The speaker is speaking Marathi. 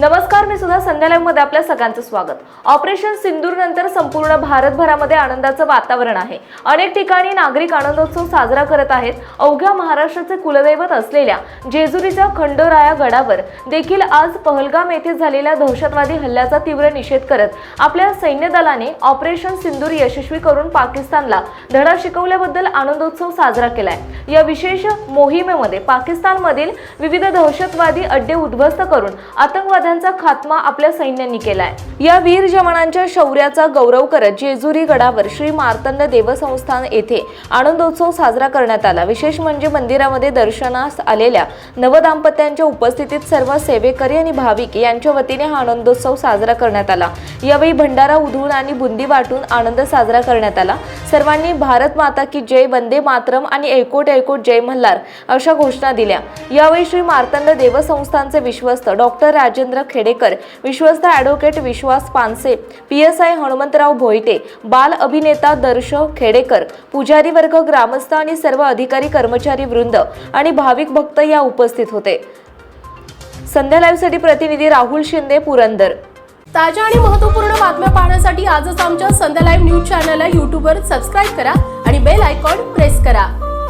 नमस्कार मी सुद्धा संध्या मध्ये आपल्या सगळ्यांचं स्वागत. ऑपरेशन सिंदूर नंतर संपूर्ण भारतभरामध्ये आनंदाचं वातावरण आहे. अनेक ठिकाणी नागरिक आनंदोत्सव साजरा करत आहेत. अवघ्या महाराष्ट्राचे कुलदैवत असलेल्या जेजुरीच्या खंडोराया गडावर देखील आज पहलगाम येथे झालेल्या दहशतवादी हल्ल्याचा तीव्र निषेध करत आपल्या सैन्य दलाने ऑपरेशन सिंदूर यशस्वी करून पाकिस्तानला धडा शिकवल्याबद्दल आनंदोत्सव साजरा केलाय. या विशेष मोहिमेमध्ये पाकिस्तानमधील विविध दहशतवादी अड्डे उद्ध्वस्त करून आतंकवाद आतंकवाद्यांचा खात्मा आपल्या सैन्यांनी केलाय. या वीर जवानांच्या शौर्याचा गौरव करत जेजुरी गडावर श्री मार्तंड देवसंस्थान येथे आनंदोत्सव साजरा करण्यात आला. विशेष म्हणजे मंदिरामध्ये दर्शनास आलेल्या नवदाम्पत्यांच्या उपस्थितीत सर्व सेवेकरी आणि भाविक यांच्या वतीने हा आनंदोत्सव साजरा करण्यात आला. यावेळी भंडारा उधळून आणि बुंदी वाटून आनंद साजरा करण्यात आला. सर्वांनी भारत माता की जय वंदे मातरम आणि एकोट एकोट जय मल्हार अशा घोषणा दिल्या. यावेळी श्री मार्तंड देवसंस्थानचे विश्वस्त डॉक्टर राजेंद्र राजेंद्र खेडेकर विश्वस्त advocate Vishwas Panse P S I Hanumantrao Bhoite बाल अभिनेता दर्श खेडेकर पुजारी वर्ग ग्रामस्थ आणि सर्व अधिकारी कर्मचारी वृंद आणि भाविक भक्त या उपस्थित होते. संध्या लाईव्हसाठी प्रतिनिधी राहुल शिंदे पुरंदर. ताज्या आणि महत्त्वपूर्ण बातम्या पाहण्यासाठी आजच आमच्या संध्या लाईव्ह न्यूज चॅनलला यूट्यूबवर सबस्क्राईब करा आणि बेल आयकॉन प्रेस करा.